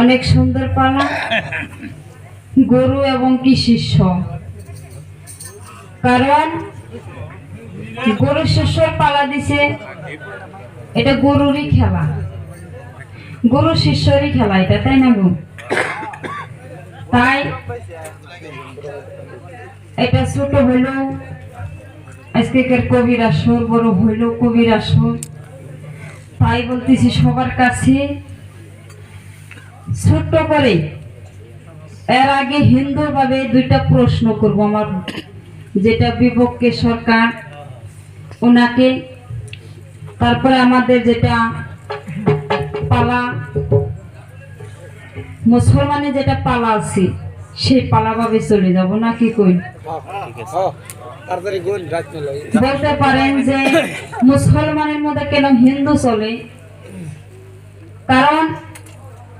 অনেক সুন্দর পালা। গরু এবং কি শিষ্য। কারণ গরু শিষ্যর পালা দিছে। এটা গরুরই খেলা। গরু শিষ্যরই খেলা এটা, তাই না গো? তাই এটা ছোট হইল আজকেকার কবির আসর, বড় হইল কবির আসর। তাই বলতেছি সবার কাছে ছোট্ট করে। এর আগে হিন্দু ভাবে দুইটা প্রশ্ন করব আমার। যেটা বিপক্ষে সরকার, ওনাকে। তারপরে আমাদের যেটা পালা, মুসলমানে যেটা পালা আছে, সেই পালা ভাবে চলে যাব কই গোল রাত মেলাই বলতে পারেন যে মুসলমানের মধ্যে কেন হিন্দু চলে? কারণ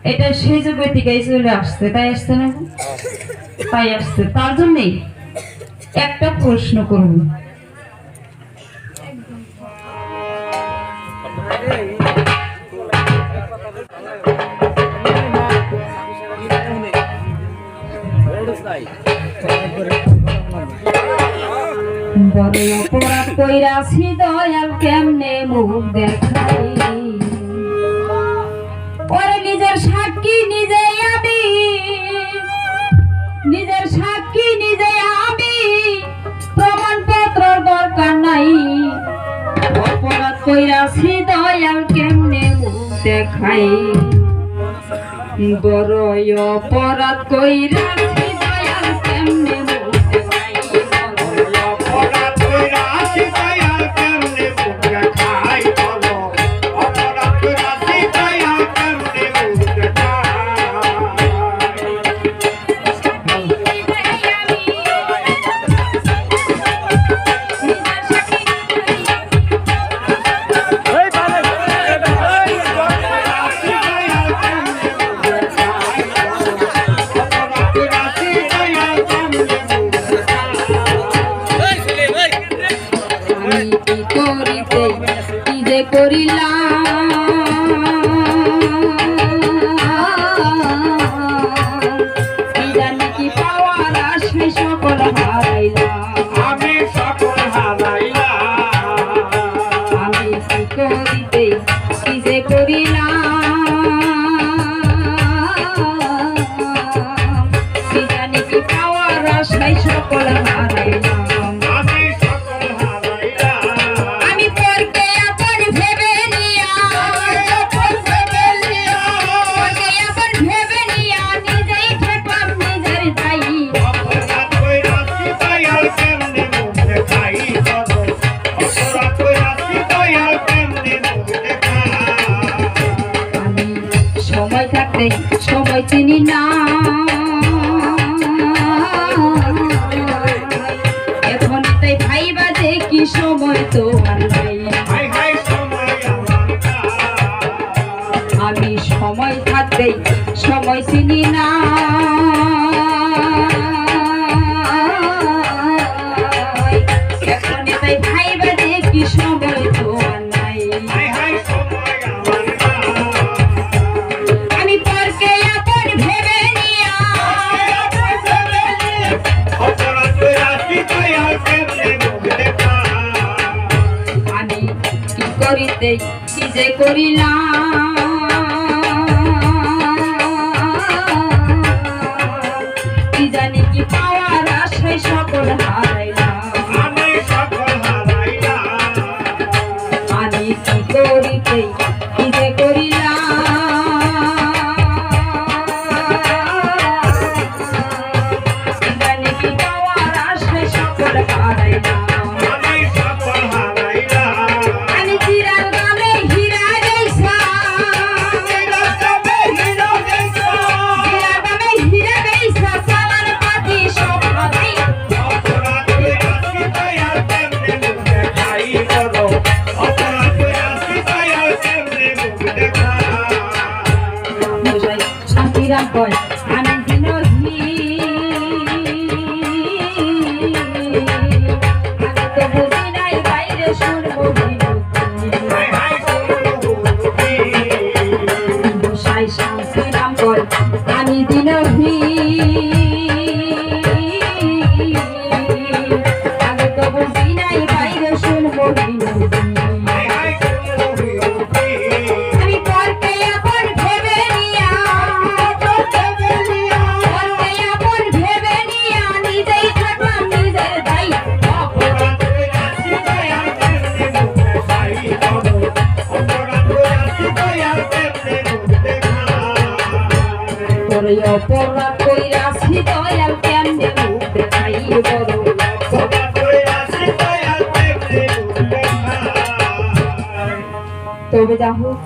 এটা সেই যুগে থেকেই চলে আসছে, তাই আসছে না? তাই আসছে। তার জন্যই একটা প্রশ্ন করব বড় অপরাধ কইরাছি দয়াল কেমনে মুখ দেখাই নিজের সাক্ষী নিজে আমি। নিজের সাক্ষী নিজে আমি। প্রমাণপত্র দরকার নাই। অপরাধ কইরাছি দয়াল কেমনে মুখ দেখাই? বড় অপরাধ কইরাছি দয়াল কেমনে করিতে কি যে সময় সবাই চিনি না। এখন তাই ভাই বাজে কি সময় তো। আমি সময় থাকতেই সময় চিনি না। করিতে কি যে করিলাম কি জানি কি পাওয়ার আশায় সকল হারাইলাম কয় আমি বিনোদী আমি তো বুঝি নাই বাইরে শুনব গোসাই শান্তিরাম কয় আমি বিনোদী বড় অপরাধ কইরাছি দয়াল কেমনে মুখ দেখাই বড় তবে যা হোক